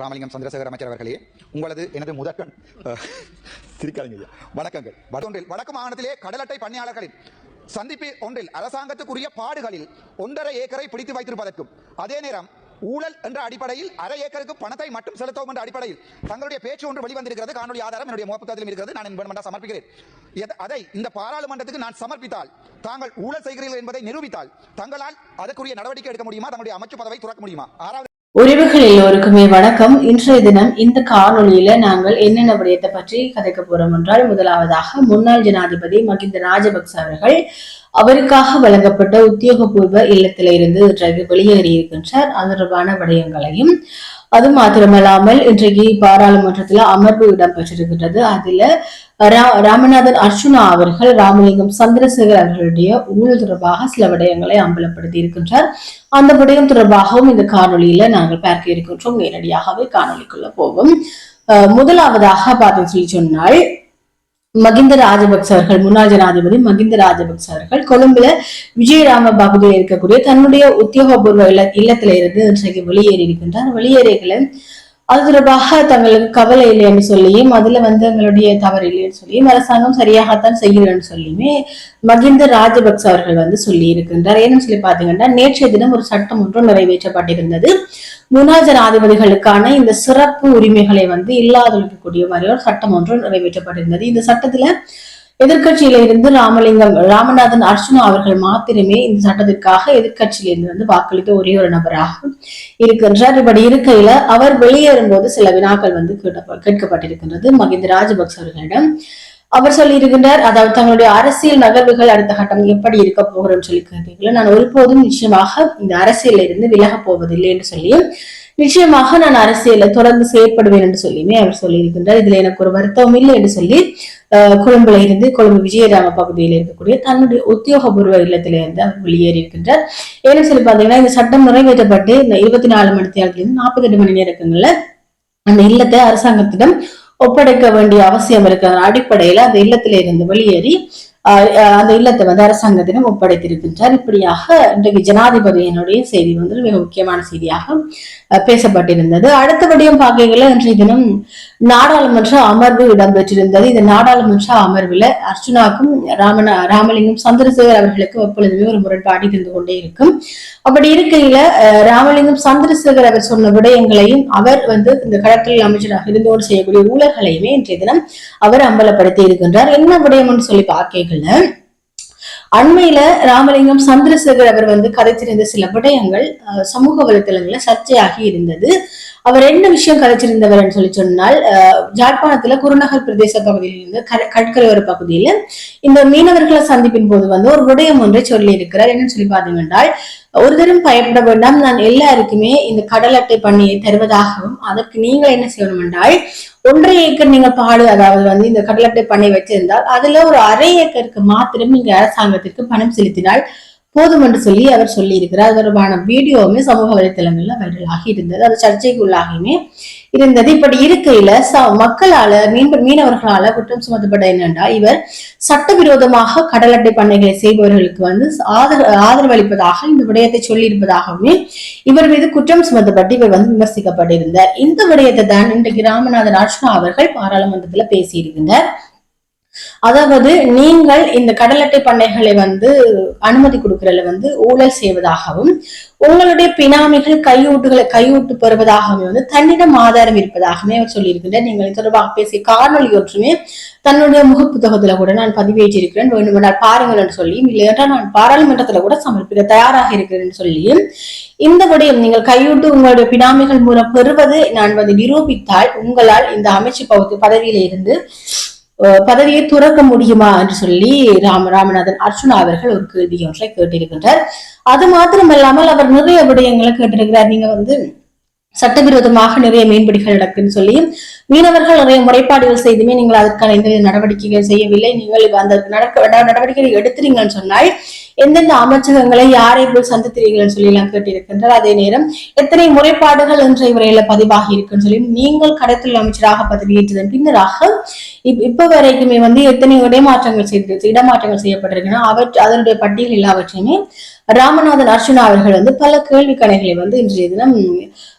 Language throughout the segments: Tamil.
ராமலிங்கம் சந்திரசேகர் அமைச்சர் அவர்களே உங்களது எனது முதற்கண் அஹ், சிரிக்காதீங்க வணக்கங்கள். வடொன்றில் வடக்கு மாகாணத்திலே கடல் அட்டை பண்ணையாளர்களின் சந்திப்பு ஒன்றில் அரசாங்கத்துக்குரிய பாடுகளில் ஒன்றரை ஏக்கரை பிடித்து வைத்திருப்பதற்கும் அதே நேரம் ஊழல் என்ற அடிப்படையில் அரை ஏக்கருக்கு பணத்தை மட்டும் செலுத்தவும் என்ற அடிப்படையில் தங்களுடைய பேச்சு ஒன்று வெளிவந்திருக்கிறது. காணொலி ஆதாரம் என்னுடைய முகப்புத்தகத்திலும் இருக்கிறது. நான் என்பதை சமர்ப்பிக்கிறேன். அதை இந்த பாராளுமன்றத்துக்கு நான் சமர்ப்பித்தால் தாங்கள் ஊழல் செய்கிறீர்கள் என்பதை நிரூபித்தால் தங்களால் அதற்குரிய நடவடிக்கை எடுக்க முடியுமா? தங்களுடைய அமைச்சு பதவை துறக்க முடியுமா? ஆறாவது உறவுகள் எல்லோருக்குமே வணக்கம். இன்றைய தினம் இந்த காணொலியில நாங்கள் என்னென்ன விடயத்தை பற்றி கதைக்க போறோம் என்றால் முதலாவதாக முன்னாள் ஜனாதிபதி மகிந்த ராஜபக்ச அவர்கள் அவருக்காக வழங்கப்பட்ட உத்தியோகபூர்வ இல்லத்தில இருந்து இன்றைக்கு வெளியேறி இருக்கின்றார். அது தொடர்பான விடயங்களையும் அது மாத்திரமல்லாமல் இன்றைக்கு பாராளுமன்றத்தில் அமர்வு இடம்பெற்றிருக்கின்றது. அதுல ராமநாதன் அர்ச்சுனா அவர்கள் ராமலிங்கம் சந்திரசேகர் அவர்களுடைய ஊழல் தொடர்பாக சில விடயங்களை அம்பலப்படுத்தி இருக்கின்றார். அந்த விடயம் தொடர்பாகவும் இந்த காணொலியில நாங்கள் பார்க்க இருக்கின்றோம். நேரடியாகவே காணொலிக்குள்ள போவோம். முதலாவதாக பார்த்தீங்கன்னு சொல்லி சொன்னால் மகிந்த ராஜபக்ச அவர்கள் முன்னாள் ஜனாதிபதி மகிந்த ராஜபக்ச அவர்கள் கொழும்புல விஜயராம பகுதியில் இருக்கக்கூடிய தன்னுடைய உத்தியோகபூர்வ இல்ல இல்லத்தில இருந்து இன்றைக்கு வெளியேறி இருக்கின்றார். வெளியேறிகளை அது தொடர்பாக தங்களுக்கு கவலை இல்லைன்னு சொல்லியும் அதுல வந்து எங்களுடைய தவறு இல்லைன்னு சொல்லியும் அரசாங்கம் சரியாகத்தான் செய்கிறேன்னு சொல்லியுமே மகிந்த ராஜபக்ச அவர்கள் வந்து சொல்லி இருக்கின்றார் ஏன்னு சொல்லி பாத்தீங்கன்னா நேற்றைய தினம் ஒரு சட்டம் ஒன்றும் நிறைவேற்றப்பட்டிருந்தது. முன்னாள் ஜனாதிபதிகளுக்கான இந்த சிறப்பு உரிமைகளை வந்து இல்லாதொழிக்கக்கூடிய மாதிரி ஒரு சட்டம் ஒன்று நிறைவேற்றப்பட்டிருந்தது. இந்த சட்டத்துல எதிர்கட்சியில இருந்து ராமலிங்கம் ராமநாதன் அர்ஜுனா அவர்கள் மாத்திரமே இந்த சட்டத்திற்காக எதிர்கட்சியில இருந்து வந்து வாக்களித்த ஒரே ஒரு நபராக இருக்கின்றார். இப்படி இருக்கையில அவர் வெளியேறும் போது சில வினாக்கள் வந்து கேட்கப்பட்டிருக்கின்றது. மகிந்த ராஜபக்ச அவர்களிடம் அவர் சொல்லி இருக்கின்றார் அதாவது தங்களுடைய அரசியல் நகர்வுகள் அடுத்த கட்டம் எப்படி இருக்க போகிறோம்னு சொல்லி கேட்டீங்களா? நான் ஒருபோதும் நிச்சயமாக இந்த அரசியலில் இருந்து விலகப் போவதில்லை என்று சொல்லி நிச்சயமாக நான் அரசியல தொடர்ந்து செயற்படுவேன் என்று சொல்லியுமே அவர் சொல்லியிருக்கின்றார். இதுல எனக்கு ஒரு வருத்தம் இல்லை என்று சொல்லி கொழும்புல இருந்து கொழும்பு விஜயராம பகுதியில் இருக்கக்கூடிய தன்னுடைய உத்தியோகபூர்வ இல்லத்திலிருந்து அவர் வெளியேறி இருக்கின்றார் ஏன்னு சொல்லி பாத்தீங்கன்னா இந்த சட்டம் நிறைவேற்றப்பட்டு இந்த இருபத்தி நாலு மணி நேரத்திலிருந்து நாற்பத்தி எட்டு மணி நேரங்கள்ல அந்த இல்லத்தை அரசாங்கத்திடம் ஒப்படைக்க வேண்டிய அவசியம் இருக்கிற அடிப்படையில அந்த இல்லத்திலிருந்து வெளியேறி அந்த இல்லத்தை வந்து அரசாங்கத்திடம் ஒப்படைத்திருக்கின்றார். இப்படியாக இன்றைக்கு ஜனாதிபதியினுடைய செய்தி வந்து மிக முக்கியமான செய்தியாக பேசப்பட்டிருந்தது. அடுத்தபடியும் பார்க்கையில இன்றைய தினம் நாடாளுமன்ற அமர்வு இடம்பெற்றிருந்தது. இந்த நாடாளுமன்ற அமர்வுல அர்ச்சுனாக்கும் ராமன ராமலிங்கம் சந்திரசேகர் அவர்களுக்கும் எப்பொழுதுமே ஒரு முரண்பாடு இருந்து கொண்டே இருக்கும். அப்படி இருக்கையில அஹ், ராமலிங்கம் சந்திரசேகர் அவர் சொன்ன விடயங்களையும் அவர் வந்து இந்த கடற்கரை அமைச்சராக இருந்தோடு செய்யக்கூடிய ஊழல்களையுமே இன்றைய தினம் அவர் அம்பலப்படுத்தி இருக்கின்றார். என்ன விடயம்னு சொல்லி பார்க்கல அண்மையில ராமலிங்கம் சந்திரசேகர் அவர் வந்து கதைச்சிருந்த சில விடயங்கள் சமூக வலைத்தளங்கள்ல சர்ச்சையாகி இருந்தது. அவர் என்ன விஷயம் கதைச்சிருந்தவர்னு சொல்லி சொன்னால் அஹ், குருநகர் பிரதேச பகுதியில் இருந்து கட- கடற்கரையோர பகுதியில இந்த மீனவர்களை சந்திப்பின் போது வந்து ஒரு விடயம் ஒன்றை சொல்லி இருக்கிறார் என்னன்னு சொல்லி பாத்தீங்கன்னா ஒரு தரம் பயப்பட வேண்டாம். நான் எல்லாருக்குமே இந்த கடல் அட்டை பண்ணியை தருவதாகவும் அதற்கு நீங்கள் என்ன செய்யணும் என்றால் ஒன்றரை ஏக்கர் நீங்க பாடு அதாவது வந்து இந்த கடல் அட்டை பண்ணை வச்சிருந்தால் அதுல ஒரு அரை ஏக்கருக்கு மாத்திரம் நீங்க அரசாங்கத்திற்கு பணம் செலுத்தினால் போதும் என்று சொல்லி அவர் சொல்லியிருக்கிறார். தொடர்பான வீடியோவுமே சமூக வலைத்தளங்கள்ல ஆகி இருந்தது. அது சர்ச்சைக்குள்ளாகியுமே இருந்தது. இப்படி இருக்கையில ச- மக்களால மீன் மீனவர்களால குற்றம் சுமத்தப்பட்ட என்னென்றால் இவர் சட்டவிரோதமாக கடல் அட்டை பண்ணைகளை செய்பவர்களுக்கு வந்து ஆதர ஆதரவு ஆதரவளிப்பதாக இந்த விடயத்தை சொல்லியிருப்பதாகவுமே இவர் மீது குற்றம் சுமத்தப்பட்டு இவர் வந்து விமர்சிக்கப்பட்டிருந்தார். இந்த விடயத்தை தான் இன்றைக்கு ராமநாதன் அர்ஷ்னா அவர்கள் பாராளுமன்றத்துல பேசியிருக்கின்றார் அதாவது நீங்கள் இந்த கடல் அட்டை பண்ணைகளை வந்து அனுமதி கொடுக்கறதுல வந்து ஊழல் செய்வதாகவும் உங்களுடைய பினாமிகள் கையூட்டுகளை கையூட்டு பெறுவதாகவும் வந்து தன்னிடம் ஆதாரம் இருப்பதாகவே அவர் சொல்லியிருக்கின்றார். நீங்கள் தொடர்பாக பேசிய காணொலி ஒற்றுமே தன்னுடைய முகப்புத்தகத்துல கூட நான் பதிவேற்றிருக்கிறேன். வேண்டுமென்றால் பாருங்கள் என்று சொல்லியும் இல்லை என்றால் நான் பாராளுமன்றத்துல கூட சமர்ப்பிக்க தயாராக இருக்கிறேன் சொல்லியும் இந்த விடயம் நீங்கள் கையூட்டு உங்களுடைய பினாமிகள் மூலம் பெறுவது நான் வந்து நிரூபித்தால் உங்களால் இந்த அமைச்சு பகுதி பதவியில இருந்து பதவியை துறக்க முடியுமா என்று சொல்லி ராம ராமநாதன் அர்ச்சுனா அவர்கள் ஒரு கேள்வி ஒன்றை கேட்டிருக்கின்றார். அது மாத்திரமல்லாமல் அவர் நிறைய விடயங்களை கேட்டிருக்கிறார். நீங்க வந்து சட்டவிரோதமாக நிறைய மீன்பிடிகள் நடக்குன்னு சொல்லி மீனவர்கள் நிறைய முறைப்பாடுகள் செய்துமே நீங்கள் அதற்கான எந்த நடவடிக்கைகள் செய்யவில்லை. நீங்கள் அந்த நடக்க நடவடிக்கைகள் நடவடிக்கைகளை எடுத்துறீங்கன்னு சொன்னால் எந்தெந்த அமைச்சகங்களை யாரை போய் சந்தித்தீர்கள்னு சொல்லி எல்லாம் கேட்டிருக்கின்றார். அதே நேரம் எத்தனை முறைப்பாடுகள் இன்றைய வரையில பதிவாகி இருக்குன்னு சொல்லி நீங்கள் கடத்தல் அமைச்சராக பதவியேற்றதன் பின்னராக இப்ப வரைக்குமே வந்து எத்தனை இடமாற்றங்கள் செய்து இடமாற்றங்கள் செய்யப்பட்டிருக்கின்றன அவற்றை அதனுடைய பட்டியல் எல்லாவற்றையுமே ராமநாதன் அர்ச்சுனா அவர்கள் வந்து பல கேள்வி கணைகளை வந்து இன்றைய தினம்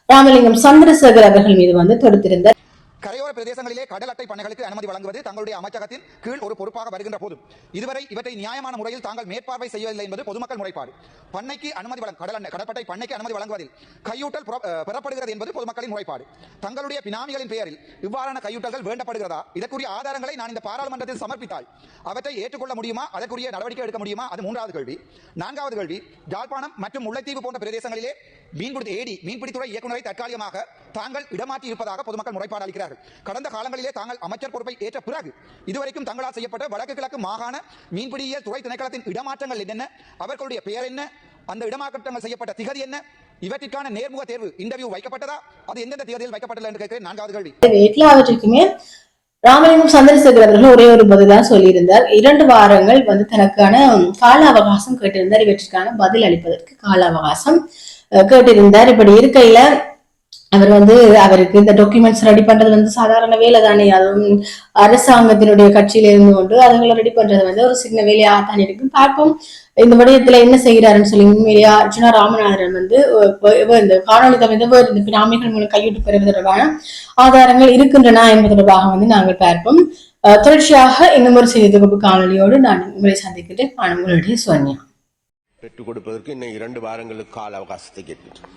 ராமலிங்கம் சந்திரசேகர் அவர்கள் மீது வந்து தொடுத்திருந்தார். கரையோர பிரதேசங்களிலே கடல் அட்டை பண்ணைகளுக்கு அனுமதி வழங்குவது தங்களுடைய அமைச்சகத்தின் கீழ் ஒரு பொறுப்பாக வருகின்ற போதும் இதுவரை இவற்றை நியாயமான முறையில் தாங்கள் மேற்பார்வை செய்யவில்லை என்பது பொதுமக்கள் முறைப்பாடு. பண்ணைக்கு அனுமதி வழங்க கடல் கடற்பட்டை பண்ணைக்கு அனுமதி வழங்குவதில் கையூட்டல் பெறப்படுகிறது என்பது பொதுமக்களின் முறைப்பாடு. தங்களுடைய பினாமிகளின் பெயரில் இவ்வாறான கையூட்டல்கள் வேண்டப்படுகிறதா? இதற்குரிய ஆதாரங்களை நான் இந்த பாராளுமன்றத்தில் சமர்ப்பித்தால் அவற்றை ஏற்றுக்கொள்ள முடியுமா? அதற்குரிய நடவடிக்கை எடுக்க முடியுமா? அது மூன்றாவது கேள்வி. நான்காவது கேள்வி ஜாழ்ப்பாணம் மற்றும் முல்லைத்தீவு போன்ற பிரதேசங்களிலே மீன்பிடி ஏடி மீன்பிடித்துறை இயக்குநரை தற்காலிகமாக தாங்கள் இடமாற்றி இருப்பதாக பொதுமக்கள் முறைப்பாடு அளிக்கிறார்கள். கடந்த காலங்களிலே தாங்கள் அமைச்சர் பொறுப்பை ஏற்ற பிறகு இதுவரைக்கும் தங்களால் செய்யப்பட்ட வடக்கு கிழக்கு மாகாண மீன்பிடியியல் துறை திணைக்களத்தின் இடமாற்றங்கள் என்னென்ன அவர்களுடைய பெயர் என்ன அந்த இடமாற்றங்கள் செய்யப்பட்ட திகதி என்ன இவற்றிற்கான நேர்முக தேர்வு இன்டர்வியூ வைக்கப்பட்டதா அது எந்தெந்த தேதியில் வைக்கப்பட்டது என்று கேட்கிறேன். நான்காவது கேள்வி. எல்லாவற்றுக்குமே ராமலிங்கம் சந்திரசேகர் அவர்கள் ஒரே ஒரு பதிலாக சொல்லியிருந்தார். இரண்டு வாரங்கள் வந்து தனக்கான கால அவகாசம் கேட்டிருந்தார். இவற்றிற்கான பதில் அளிப்பதற்கு கால அவகாசம் கேட்டிருந்தார். இப்படி இருக்கையில அவர் வந்து அவருக்கு இந்த டாக்குமெண்ட்ஸ் ரெடி பண்றது வந்து சாதாரண வேலை தானே. அதுவும் அரசாங்கத்தினுடைய கட்சியில இருந்து கொண்டு அதுங்களை ரெடி பண்றது வந்து ஒரு சின்ன வேலையா தான் இருக்கு. பார்ப்போம். இந்த விடயத்துல என்ன செய்கிறாருன்னு சொல்லி உண்மையிலேயே அர்ஜுனா ராமநாதன் வந்து இந்த காணொலி தவிர இந்த பிராமிகள் மூலம் கையிட்டு பெறுவது தொடர்பான ஆதாரங்கள் இருக்கின்றன என்பது தொடர்பாக வந்து நாங்கள் பார்ப்போம். தொடர்ச்சியாக இன்னும் ஒரு செய்தி தொகுப்பு காணொலியோடு நான் உங்களை சந்திக்கின்றேன் நான் உங்களுடைய சோனியா. பெற்றுக் கொடுப்பதற்கு இன்னும் இரண்டு வாரங்களுக்கு கால அவகாசத்தை கேட்கின்றோம்.